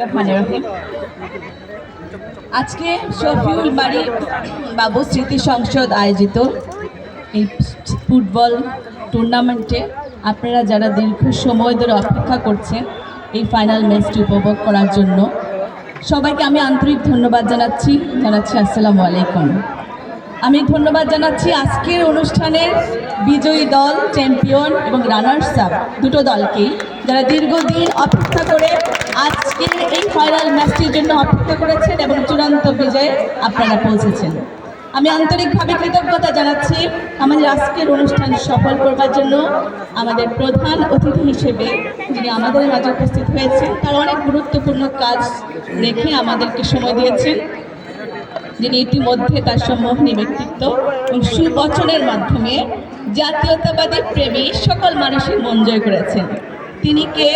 রহিম। আজকে শফিউল বাড়ি বাবু স্মৃতি সংসদ আয়োজিত এই ফুটবল টুর্নামেন্টে আপনারা যারা দীর্ঘ সময় ধরে অপেক্ষা করছেন এই ফাইনাল ম্যাচটি উপভোগ করার জন্য সবাইকে আমি আন্তরিক ধন্যবাদ জানাচ্ছি জানাচ্ছি আসসালামু আলাইকুম আমি ধন্যবাদ জানাচ্ছি আজকের অনুষ্ঠানের বিজয়ী দল চ্যাম্পিয়ন এবং রানার্স আপ দুটো দলকেই, যারা দীর্ঘদিন অপেক্ষা করে আজকে এই ফাইনাল ম্যাচটির জন্য অপেক্ষা করেছেন এবং চূড়ান্ত বিজয়ে আপনারা পৌঁছেছেন। আমি আন্তরিকভাবে কৃতজ্ঞতা জানাচ্ছি আমাদের আজকের অনুষ্ঠান সফল করবার জন্য আমাদের প্রধান অতিথি হিসেবে যিনি আমাদের মাঝে উপস্থিত হয়েছেন, তার অনেক গুরুত্বপূর্ণ কাজ রেখে আমাদেরকে সময় দিয়েছেন। যিনি ইতিমধ্যে তার সম্মোহনী ব্যক্তিত্ব এবং সুবচনের মাধ্যমে জাতীয়তাবাদী প্রেমী সকল মানুষের মন জয় করেছেন। তিনি কে?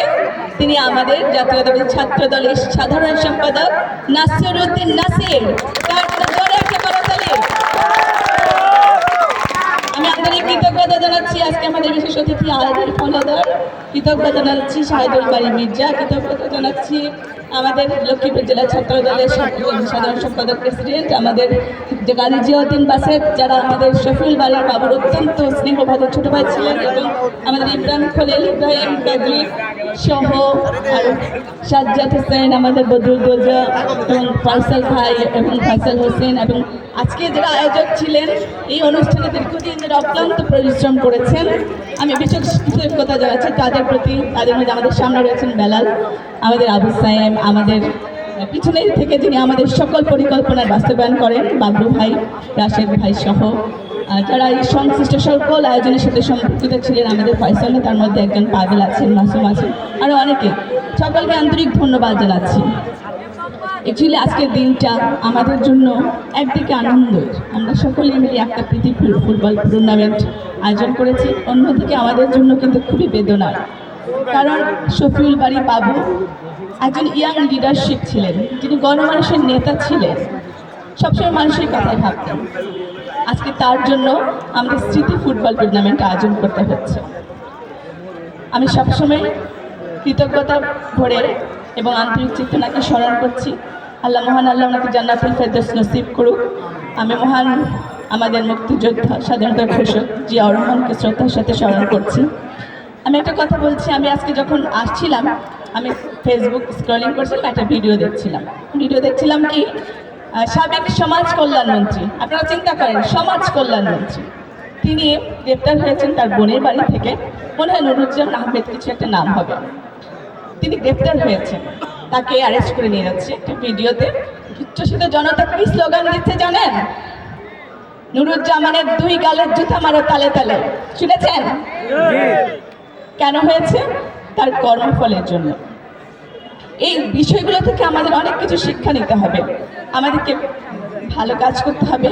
তিনি আমাদের জাতীয়তাবাদী ছাত্র দলের সাধারণ সম্পাদক নাসির উদ্দিন নাসির। আমি আপনাদের কৃতজ্ঞতা জানাচ্ছি। আজকে আমাদের বিশেষ অতিথি আলাদের ফলাদার কৃতজ্ঞতা জানাচ্ছি শাহিদুল বাড়ি মির্জা, কৃতজ্ঞতা জানাচ্ছি আমাদের লক্ষ্মীপুর জেলা ছাত্র দলের সাধারণ সম্পাদক প্রেসিডেন্ট, আমাদের গাজী জিয়াউদ্দিন বাসেদ যারা আমাদের শফিউল বাড়ির বাবুর অত্যন্ত স্নেহভাবে ছোট ভাই ছিলেন, এবং আমাদের ইব্রাহিম খলিল ইব্রাহিম সহ আর সাজ্জাদ হোসেন, আমাদের বদরুল দোজা এবং ফয়সাল ভাই এবং ফয়সাল হোসেন এবং আজকে যারা আয়োজক ছিলেন, এই অনুষ্ঠানে দীর্ঘদিন যারা অক্লান্ত পরিশ্রম করেছেন, আমি বিশেষ কৃতজ্ঞতা জানাচ্ছি তাদের প্রতি। তাদের মধ্যে আমাদের সামনে রয়েছেন বেলাল, আমাদের আবু সাইম আমাদের পিছনে থেকে যিনি আমাদের সকল পরিকল্পনার বাস্তবায়ন করেন, বাবলু ভাই, রাশেদ ভাই সহ। যারা এই সংশ্লিষ্ট সকল আয়োজনের সাথে সম্পর্কিত ছিলেন আমাদের ফয়সালে, তার মধ্যে একজন পাগল আছেন, মাসুম আছেন আরও অনেকে। সকলকে আন্তরিক ধন্যবাদ জানাচ্ছি। অ্যাকচুয়ালি আজকের দিনটা আমাদের জন্য একদিকে আনন্দ আমরা সকলে মিলে একটা প্রীতি ফুটবল টুর্নামেন্ট আয়োজন করেছি। অন্যদিকে আমাদের জন্য কিন্তু খুবই বেদনার। কারণ শফিউল বাড়ি বাবু একজন ইয়াং লিডারশিপ ছিলেন। যিনি গণমানুষের নেতা ছিলেন। সবসময় মানুষের কথাই ভাবতেন। আজকে তার জন্য আমাদের স্মৃতি ফুটবল টুর্নামেন্ট আয়োজন করতে হচ্ছে। আমি সবসময় কৃতজ্ঞতা ভরে এবং আন্তরিক চেতনাকে স্মরণ করছি। আল্লাহ মহান আল্লাহ ওনাকে জান্নাতুল ফেরদৌস নসিব করুক। আমি মহান আমাদের মুক্তিযোদ্ধা, স্বাধীনতা ঘোষক জিয়াউর রহমানকে শ্রদ্ধার সাথে স্মরণ করছি। আমি একটা কথা বলছি, আমি আজকে যখন আসছিলাম, আমি ফেসবুক স্ক্রলিং করছিলাম, একটা ভিডিও দেখছিলাম। ভিডিও দেখছিলাম কি? সাবেক সমাজ কল্যাণমন্ত্রী আপনারা চিন্তা করেন সমাজ কল্যাণমন্ত্রী তিনি গ্রেপ্তার হয়েছেন তার বোনের বাড়ি থেকে। মনে হয় নুরুজ্জামান আহমেদ কিছু একটা নাম হবে। তিনি গ্রেপ্তার হয়েছেন। তাকে অ্যারেস্ট করে নিয়ে যাচ্ছে একটি ভিডিওতে। উচ্ছ্বসিত জনতা কি স্লোগান দিচ্ছে জানেন? নুরুজ্জামানের দুই গালের জুতা মারো তালে তালে। শুনেছেন? কেন হয়েছে? তার কর্মফলের জন্য। এই বিষয়গুলো থেকে আমাদের অনেক কিছু শিক্ষা নিতে হবে। আমাদেরকে ভালো কাজ করতে হবে।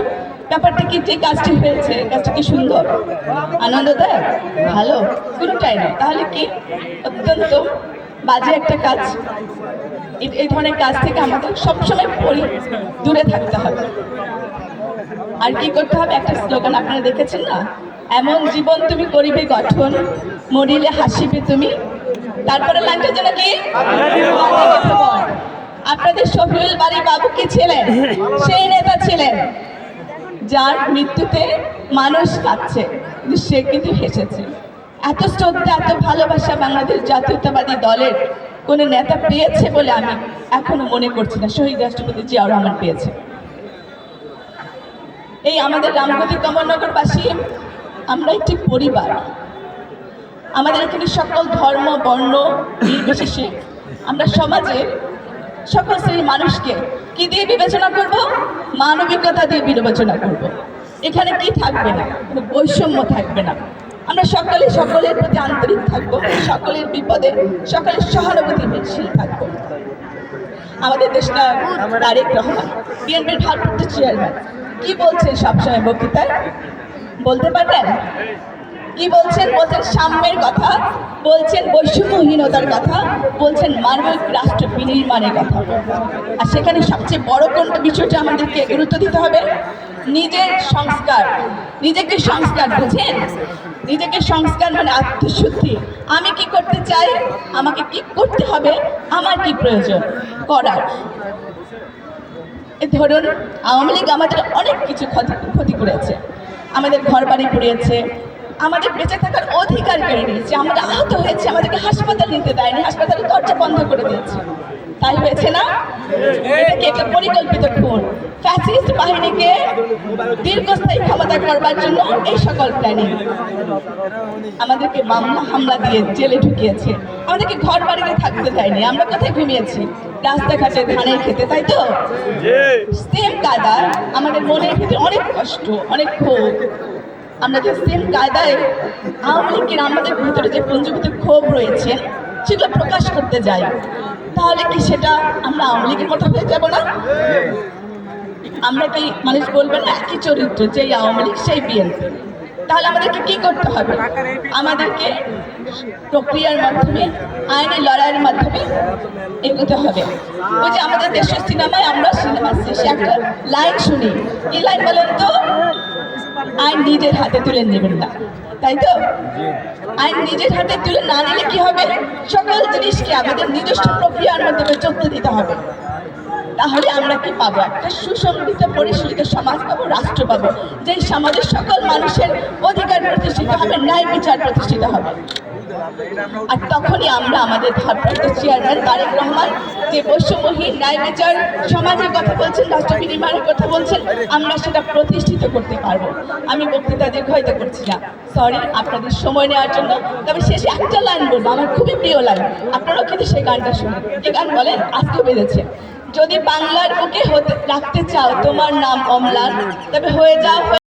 ব্যাপারটা কি? যে কাজটি হয়েছে, কাজটা কি সুন্দর? আনন্দদায়ক? ভালো? কোনোটাই নয় তাহলে কি? অত্যন্ত বাজে একটা কাজ। এই- এই ধরনের কাজ থেকে আমাদের সবসময় পরি দূরে থাকতে হবে। আর কি করতে হবে? একটা স্লোগান আপনারা দেখেছেন না? এমন জীবন তুমি করিবে গঠন, মরিলে হাসিবে তুমি তারপরে লাইনটা যেন কি? আপনাদের শফিউল বাড়ি বাবু কি ছিলেন? সেই নেতা ছিলেন। যার মৃত্যুতে মানুষ কাঁদছে। সে কিন্তু হেসেছে। এত শ্রদ্ধা, এত ভালোবাসা বাংলাদেশ জাতীয়তাবাদী দলের কোনো নেতা পেয়েছে বলে আমি এখনও মনে করছি না। শহীদ রাষ্ট্রপতি জিয়াউর রহমান পেয়েছে। এই আমাদের রামগতি কমলনগরবাসী, আমরা একটি পরিবার। আমাদের এখানে সকল ধর্ম, বর্ণ, নির্বিশেষে আমরা সমাজে সকল শ্রেণির মানুষকে কি দিয়ে বিবেচনা করব? মানবিকতা দিয়ে বিবেচনা করব। এখানে কি থাকবে না? কোনো বৈষম্য থাকবে না। আমরা সকলে সকলের প্রতি আন্তরিক থাকব, সকলের বিপদে, সকলের সহানুভূতিশীল থাকব। আমাদের দেশটা তারেক রহমান, বিএনপির ভারপ্রাপ্ত চেয়ারম্যান কি বলছেন সবসময় বক্তৃতায়? বলতে পারবেন? কি বলছেন? বলছেন সাম্যের কথা, বলছেন বৈষম্যহীনতার কথা, বলছেন মানবিক রাষ্ট্র বিনির্মাণের কথা। আর সেখানে সবচেয়ে বড় কোন বিষয়টা আমাদেরকে গুরুত্ব দিতে হবে? নিজের সংস্কার। নিজেকে সংস্কার বুঝেন? নিজেকে সংস্কার মানে আত্মশুদ্ধি। আমি কি করতে চাই? আমাকে কি করতে হবে? আমার কি প্রয়োজন? করার। ধরুন, আওয়ামী লীগ আমাদের অনেক কিছু ক্ষতি ক্ষতি করেছে। আমাদের ঘর বাড়ি পুড়িয়েছে আমাদের বেঁচে থাকার অধিকার কেড়ে নিয়েছে। আমরা আহত হয়েছে আমাদেরকে হাসপাতাল নিতে দেয়নি হাসপাতালের দরজা বন্ধ করে দিয়েছে। তাই হয়েছে না? এটা একটা পরিকল্পিত খুন? ফ্যাসিস্ট বাহিনীকে দীর্ঘস্থায়ী ক্ষমতা করবার জন্য এই সকল প্ল্যানিং। আমাদেরকে মামলা হামলা দিয়ে জেলে ঢুকিয়েছে। আমাদেরকে ঘর বাড়িতে থাকতে দেয়নি। আমরা কোথায় ঘুমিয়েছি? রাস্তাঘাটে ধানের খেতে তাই তো? সেম কায়দা আমাদের মনের ভিতরে অনেক কষ্ট অনেক ক্ষোভ। আমরা যে সেম কায়দায় আওয়ামী লীগের আমাদের ভিতরে যে পঞ্জীভূত ক্ষোভ রয়েছে, সেগুলো প্রকাশ করতে যাই। তাহলে কি সেটা আমরা আওয়ামী লীগের মতো হয়ে যাব না? আমরা কি মানুষ বলবে না, একই চরিত্র, যেই আওয়ামী লীগ, সেই বিএনপি? তাহলে আমাদেরকে কি করতে হবে? আমাদেরকে প্রক্রিয়ার মাধ্যমে, আইনি লড়াইয়ের মাধ্যমে এগোতে হবে। ওই যে আমাদের দেশের সিনেমায় আমরা সিনেমা শেষে একটা লাইন শুনি। কি লাইন বলেন তো? আইন নিজের হাতে তুলে নেবেন না, তাই তো? আইন নিজের হাতে তুলে না নিলে কি হবে? সকল জিনিসকে আমাদের নিজস্ব প্রক্রিয়ার মাধ্যমে চলতে দিতে হবে। তাহলে আমরা কি পাবো? একটা সুসংগঠিত পরিশীলিত সমাজ পাবো, রাষ্ট্র পাবো, যে সমাজের সকল মানুষের অধিকার প্রতিষ্ঠিত হবে, ন্যায় বিচার প্রতিষ্ঠিত হবে। আর তখনই আমরা আমাদের ভারপ্রাপ্ত চেয়ারম্যান তারেক রহমান, যে বৈষম্যহীন ন্যায় বিচার সমাজের কথা বলছেন, রাষ্ট্র বিনিময়ের কথা বলছেন, আমরা সেটা প্রতিষ্ঠিত করতে পারব। আমি বক্তৃতা দীর্ঘায়িত করছি না। সরি আপনাদের সময় নেওয়ার জন্য। তবে শেষে একটা লাইন বলব, আমার খুবই প্রিয় লাইন। আপনারাও কিন্তু সেই গানটা শুনুন। যে গান বলেন আজকে বেঁধেছে যদি বাংলার বুকে রাখতে চাও তোমার নাম অম্লান তবে হয়ে যাও